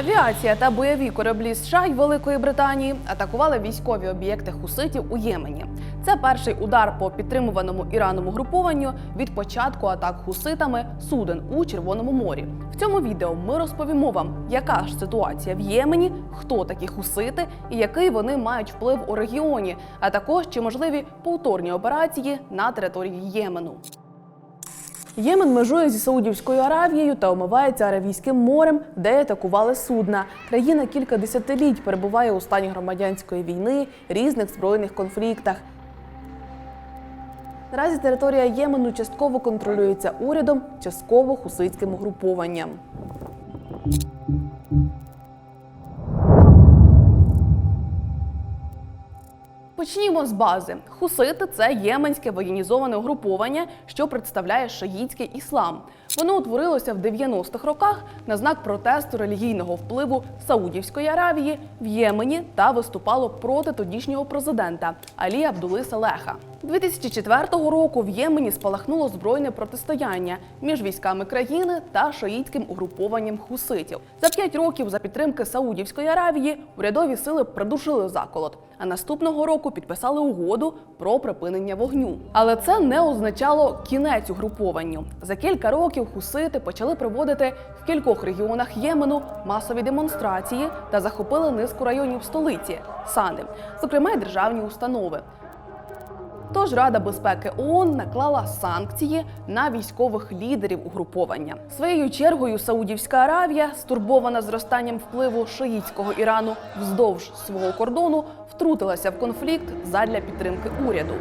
Авіація та бойові кораблі США й Великої Британії атакували військові об'єкти хуситів у Ємені. Це перший удар по підтримуваному Іраном угрупованню від початку атак хуситами суден у Червоному морі. В цьому відео ми розповімо вам, яка ж ситуація в Ємені, хто такі хусити і який вони мають вплив у регіоні, а також чи можливі повторні операції на території Ємену. Ємен межує зі Саудівською Аравією та омивається Аравійським морем, де атакували судна. Країна кілька десятиліть перебуває у стані громадянської війни, різних збройних конфліктах. Наразі територія Ємену частково контролюється урядом, частково хуситським угрупованням. Почнімо з бази. Хусити це єменське воєнізоване угруповання, що представляє шиїтський іслам. Воно утворилося в 90-х роках на знак протесту релігійного впливу Саудівської Аравії в Ємені та виступало проти тодішнього президента Алі Абдули Салеха. 2004 року в Ємені спалахнуло збройне протистояння між військами країни та шиїтським угрупованням хуситів. За п'ять років за підтримки Саудівської Аравії урядові сили придушили заколот, а наступного року підписали угоду про припинення вогню. Але це не означало кінець угрупованню. За кілька років хусити почали проводити в кількох регіонах Ємену масові демонстрації та захопили низку районів столиці Сани, зокрема й державні установи. Тож Рада безпеки ООН наклала санкції на військових лідерів угруповання. Своєю чергою Саудівська Аравія, стурбована зростанням впливу шиїтського Ірану вздовж свого кордону, втрутилася в конфлікт задля підтримки уряду.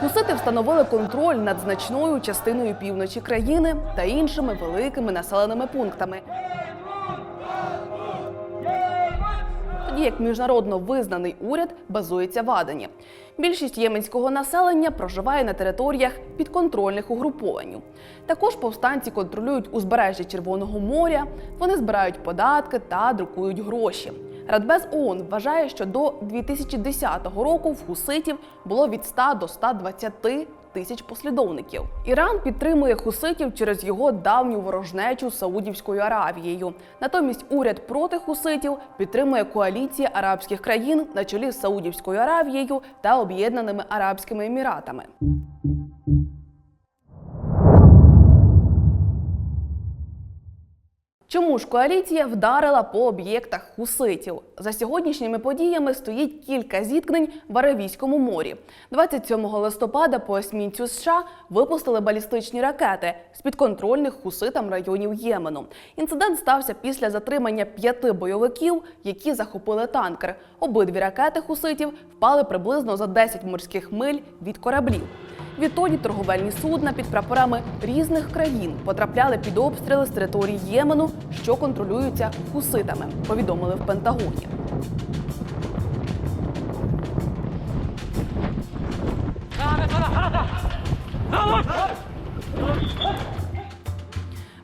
Хусити встановили контроль над значною частиною півночі країни та іншими великими населеними пунктами. Тоді як міжнародно визнаний уряд базується в Адені. Більшість єменського населення проживає на територіях підконтрольних угрупованню. Також повстанці контролюють узбережжя Червоного моря, вони збирають податки та друкують гроші. Радбез ООН вважає, що до 2010 року в хуситів було від 100 до 120 тисяч послідовників. Іран підтримує хуситів через його давню ворожнечу з Саудівською Аравією. Натомість уряд проти хуситів підтримує коаліція арабських країн на чолі з Саудівською Аравією та Об'єднаними Арабськими Еміратами. Чому ж коаліція вдарила по об'єктах хуситів? За сьогоднішніми подіями стоїть кілька зіткнень в Аравійському морі. 27 листопада по есмінцю США випустили балістичні ракети з підконтрольних хуситам районів Ємену. Інцидент стався після затримання п'яти бойовиків, які захопили танкер. Обидві ракети хуситів впали приблизно за 10 морських миль від кораблів. Відтоді торговельні судна під прапорами різних країн потрапляли під обстріли з території Ємену, що контролюються хуситами. Повідомили в Пентагоні.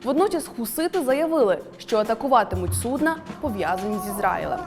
Водночас хусити заявили, що атакуватимуть судна, пов'язані з Ізраїлем.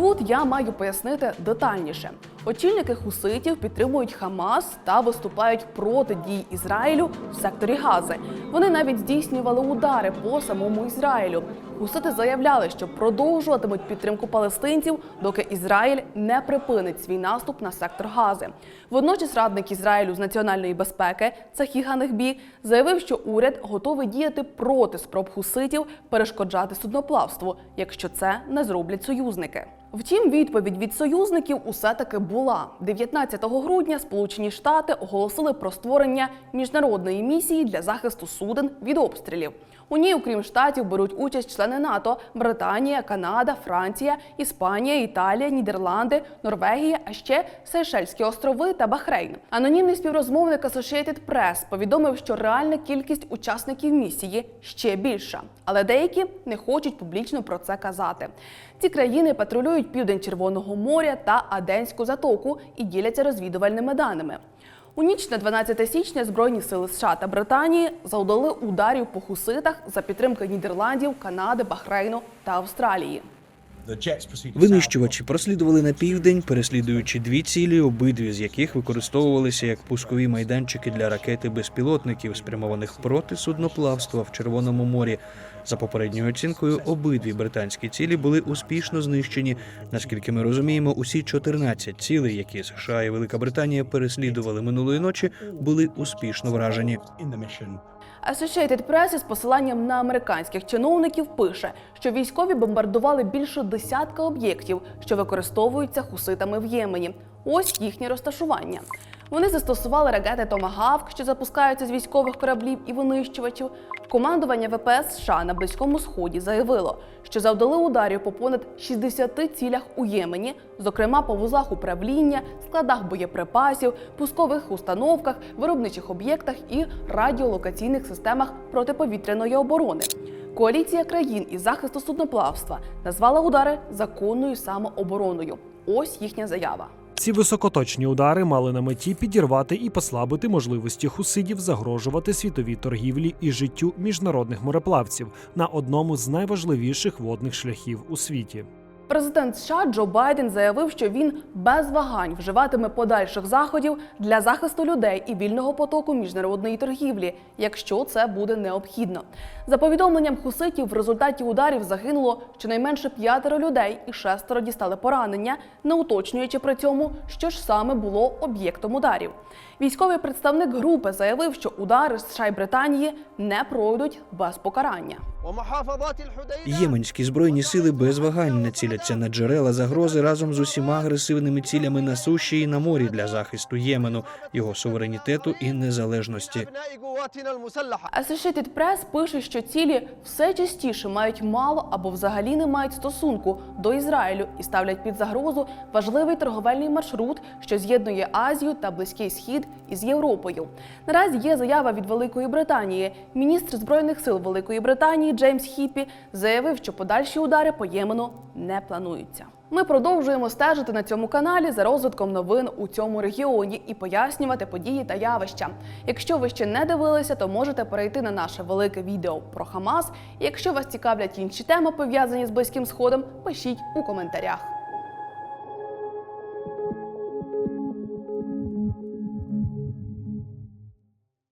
Тут я маю пояснити детальніше. Очільники хуситів підтримують Хамас та виступають проти дій Ізраїлю в секторі Гази. Вони навіть здійснювали удари по самому Ізраїлю. Хусити заявляли, що продовжуватимуть підтримку палестинців, доки Ізраїль не припинить свій наступ на сектор Гази. Водночас радник Ізраїлю з національної безпеки Цахі Ганехбі заявив, що уряд готовий діяти проти спроб хуситів перешкоджати судноплавству, якщо це не зроблять союзники. Втім, відповідь від союзників усе таки була 19 грудня. Сполучені Штати оголосили про створення міжнародної місії для захисту суден від обстрілів. У ній, окрім штатів, беруть участь члени НАТО: Британія, Канада, Франція, Іспанія, Італія, Нідерланди, Норвегія, а ще Сейшельські острови та Бахрейн. Анонімний співрозмовник Associated Press повідомив, що реальна кількість учасників місії ще більша, але деякі не хочуть публічно про це казати. Ці країни патрулюють південь Червоного моря та Аденську затоку і діляться розвідувальними даними. У ніч на 12 січня Збройні сили США та Британії завдали ударів по хуситах за підтримки Нідерландів, Канади, Бахрейну та Австралії. Винищувачі прослідували на південь, переслідуючи дві цілі, обидві з яких використовувалися як пускові майданчики для ракети безпілотників, спрямованих проти судноплавства в Червоному морі. За попередньою оцінкою, обидві британські цілі були успішно знищені. Наскільки ми розуміємо, усі 14 цілей, які США і Велика Британія переслідували минулої ночі, були успішно вражені. Associated Press із посиланням на американських чиновників пише, що військові бомбардували більше десятка об'єктів, що використовуються хуситами в Ємені. Ось їхнє розташування. Вони застосували ракети Томагавк, що запускаються з військових кораблів і винищувачів. Командування ВПС США на Близькому Сході заявило, що завдали ударів по понад 60 цілях у Ємені, зокрема по вузлах управління, складах боєприпасів, пускових установках, виробничих об'єктах і радіолокаційних системах протиповітряної оборони. Коаліція країн із захисту судноплавства назвала удари законною самообороною. Ось їхня заява. Ці високоточні удари мали на меті підірвати і послабити можливості хусидів загрожувати світовій торгівлі і життю міжнародних мореплавців на одному з найважливіших водних шляхів у світі. Президент США Джо Байден заявив, що він без вагань вживатиме подальших заходів для захисту людей і вільного потоку міжнародної торгівлі, якщо це буде необхідно. За повідомленням хуситів, в результаті ударів загинуло щонайменше п'ятеро людей і шестеро дістали поранення, не уточнюючи при цьому, що ж саме було об'єктом ударів. Військовий представник групи заявив, що удари США й Британії не пройдуть без покарання. Єменські збройні сили без вагань націляться на джерела загрози разом з усіма агресивними цілями на суші і на морі для захисту Ємену, його суверенітету і незалежності. Associated Press пише, що цілі все частіше мають мало або взагалі не мають стосунку до Ізраїлю і ставлять під загрозу важливий торговельний маршрут, що з'єднує Азію та Близький Схід із Європою. Наразі є заява від Великої Британії. Міністр збройних сил Великої Британії Джеймс Хіппі заявив, що подальші удари по Ємену не плануються. Ми продовжуємо стежити на цьому каналі за розвитком новин у цьому регіоні і пояснювати події та явища. Якщо ви ще не дивилися, то можете перейти на наше велике відео про Хамас. І якщо вас цікавлять інші теми пов'язані з Близьким Сходом, пишіть у коментарях.